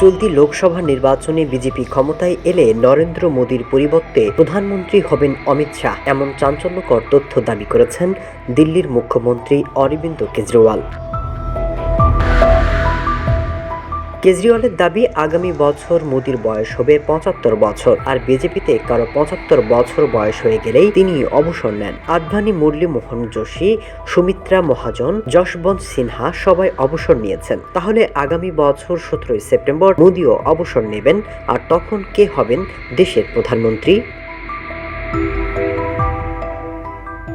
চলতি লোকসভা নির্বাচনে বিজেপি ক্ষমতায় এলে নরেন্দ্র মোদীর পরিবর্তে প্রধানমন্ত্রী হবেন অমিত শাহ। এমন চাঞ্চল্যকর তথ্য দাবি করেছেন দিল্লির মুখ্যমন্ত্রী অরবিন্দ কেজরিওয়াল। কেজরিওয়ালের দাবি, আগামী বছর মোদির বয়স হবে পঁচাত্তর বছর আর বিজেপিতে কারও পঁচাত্তর বছর বয়স হয়ে গেলেই তিনি অবসর নেন। আদভানি, মুরলী মোহন যোশী, সুমিত্রা মহাজন, যশবন্ত সিনহা সবাই অবসর নিয়েছেন। তাহলে আগামী বছর সতেরোই সেপ্টেম্বর মোদিও অবসর নেবেন আর তখন কে হবেন দেশের প্রধানমন্ত্রী?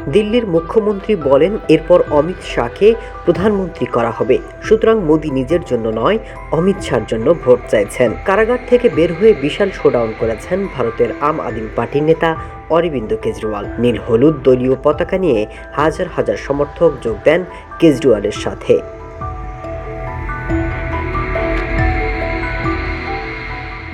দিল্লির মুখ্যমন্ত্রী বলেন, এরপর অমিত শাহকে প্রধানমন্ত্রী করা হবে। সুতরাং মোদী নিজের জন্য নয়, অমিত শাহর জন্য ভোট চাইছেন। কারাগার থেকে বের হয়ে বিশাল শোডাউন করেছেন ভারতের আম আদমি পার্টির নেতা অরবিন্দ কেজরিওয়াল। নীল হলুদ দলীয় পতাকা নিয়ে হাজার হাজার সমর্থক যোগ দেন কেজরিওয়ালের সাথে।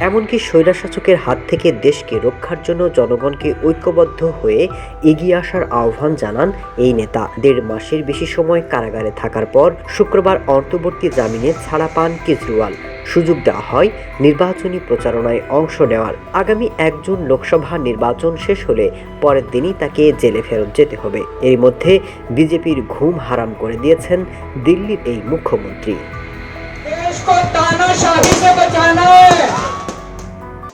এমনকি স্বৈরাশাসকের হাত থেকে দেশকে রক্ষার জন্য জনগণকে ঐক্যবদ্ধ হয়ে এগিয়ে আসার আহ্বান জানান এই নেতা। দেড় মাসের বেশি সময় কারাগারে থাকার পর শুক্রবার অন্তর্বর্তী জামিনে ছাড়া পান কেজরিওয়াল। সুযোগ দেওয়া হয় নির্বাচনী প্রচারণায় অংশ নেওয়ার। আগামী এক জুন লোকসভা নির্বাচন শেষ হলে পরের দিনই তাকে জেলে ফেরত যেতে হবে। এর মধ্যে বিজেপির ঘুম হারাম করে দিয়েছেন দিল্লির এই মুখ্যমন্ত্রী।